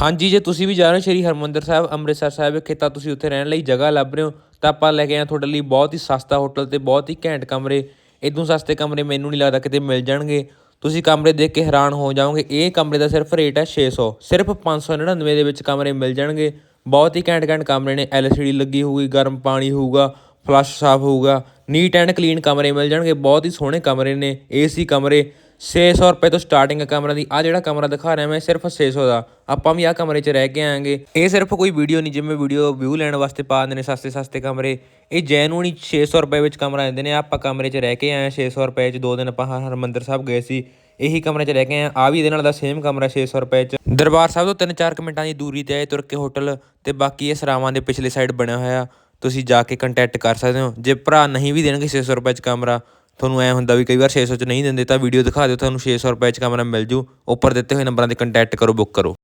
ਹਾਂਜੀ, ਜੇ ਤੁਸੀਂ ਵੀ ਜਾ ਰਹੇ ਹੋ ਸ਼੍ਰੀ ਹਰਮੰਦਰ ਸਾਹਿਬ, ਅੰਮ੍ਰਿਤਸਰ ਸਾਹਿਬ ਵਿਖੇ, ਤਾਂ ਤੁਸੀਂ ਉੱਥੇ ਰਹਿਣ ਲਈ ਜਗ੍ਹਾ ਲੱਭ ਰਹੇ ਹੋ। ਤਾਂ ਆਪਾਂ ਲੈ ਕੇ ਆਏ ਤੁਹਾਡੇ ਲਈ ਬਹੁਤ ਹੀ ਸਸਤਾ ਹੋਟਲ ਤੇ ਬਹੁਤ ਹੀ ਘੈਂਟ ਕਮਰੇ। ਇਦੋਂ ਸਸਤੇ ਕਮਰੇ ਮੈਨੂੰ ਨਹੀਂ ਲੱਗਦਾ ਕਿਤੇ ਮਿਲ ਜਾਣਗੇ। ਤੁਸੀਂ ਕਮਰੇ ਦੇਖ ਕੇ ਹੈਰਾਨ ਹੋ ਜਾਓਗੇ, ਇਹ ਕਮਰੇ ਦਾ ਸਿਰਫ ਰੇਟ ਹੈ 600 ਸਿਰਫ 599 ਦੇ ਵਿੱਚ ਕਮਰੇ ਮਿਲ ਜਾਣਗੇ। ਬਹੁਤ ਹੀ ਘੈਂਟ ਘੈਂਟ ਕਮਰੇ ਨੇ। ਐਲਸੀਡੀ ਲੱਗੀ ਹੋਊਗੀ, ਗਰਮ ਪਾਣੀ ਹੋਊਗਾ, ਫਲਸ਼ ਸਾਫ਼ ਹੋਊਗਾ, ਨੀਟ ਐਂਡ ਕਲੀਨ ਕਮਰੇ ਮਿਲ ਜਾਣਗੇ। ਬਹੁਤ ਹੀ ਸੋਹਣੇ ਕਮਰੇ ਨੇ, ਏਸੀ ਕਮਰੇ। 600 ਰੁਪਏ ਤੋਂ ਸਟਾਰਟਿੰਗ ਹੈ ਕਮਰਾ ਦੀ। ਆ ਜਿਹੜਾ ਕਮਰਾ ਦਿਖਾ ਰਿਹਾ ਮੈਂ, ਸਿਰਫ 600 ਦਾ। ਆਪਾਂ ਵੀ ਆ ਕਮਰੇ 'ਚ ਰਹਿ ਕੇ ਆਵਾਂਗੇ। ਇਹ ਸਿਰਫ ਕੋਈ ਵੀਡੀਓ ਨਹੀਂ, ਜਿਵੇਂ ਵੀਡੀਓ ਵਿਊ ਲੈਣ ਵਾਸਤੇ ਪਾ ਦਿੰਦੇ ਨੇ, ਸਸਤੇ ਸਸਤੇ ਕਮਰੇ। ਇਹ ਜੈਨੂਨੀ ਹੀ 600 ਰੁਪਏ ਵਿੱਚ ਕਮਰਾ ਦਿੰਦੇ ਨੇ। ਆਪਾਂ ਕਮਰੇ 'ਚ ਰਹਿ ਕੇ ਆਏ ਹਾਂ 600 ਰੁਪਏ 'ਚ ਦੋ ਦਿਨ ਆਪਾਂ ਹ- ਹਰਿਮੰਦਰ ਸਾਹਿਬ ਗਏ ਸੀ। ਇਹੀ ਕਮਰੇ 'ਚ ਰਹਿ ਕੇ ਆਏ ਆ ਵੀ ਇਹਦੇ ਨਾਲ ਦਾ ਸੇਮ ਕਮਰਾ 600 ਰੁਪਏ 'ਚ। ਦਰਬਾਰ ਸਾਹਿਬ ਤੋਂ 3-4 ਮਿੰਟਾਂ ਦੀ ਦੂਰੀ ਤੇ ਆਏ, ਤੁਰ ਕੇ ਹੋਟਲ ਤੇ ਬਾਕੀ ਇਹ ਸਰਾਵਾਂ ਦੇ ਪਿਛਲੇ ਸਾਈਡ ਬਣਿਆ ਹੋਇਆ। ਤੁਸੀਂ ਜਾ ਕੇ ਕੰਟੈਕਟ ਕਰ ਸਕਦੇ ਹੋ। ਜੇ ਭਰਾ ਨਹੀਂ ਵੀ ਦੇਣਗੇ 600 ਰੁਪਏ 'ਚ ਕਮਰਾ ਤੁਹਾਨੂੰ ਐ ਹੁੰਦਾ ਵੀ ਕਈ ਵਾਰ 600 'ਚ ਨਹੀਂ ਦਿੰਦੇ ਤਾਂ ਵੀਡੀਓ ਦਿਖਾ ਦਿਓ, ਤੁਹਾਨੂੰ ਛੇ ਸੌ ਰੁਪਏ 'ਚ ਕਮਰਾ ਮਿਲ ਜੂ। ਉੱਪਰ ਦਿੱਤੇ ਹੋਏ ਨੰਬਰਾਂ ਤੇ ਕੰਟੈਕਟ ਕਰੋ ਬੁੱਕ ਕਰੋ।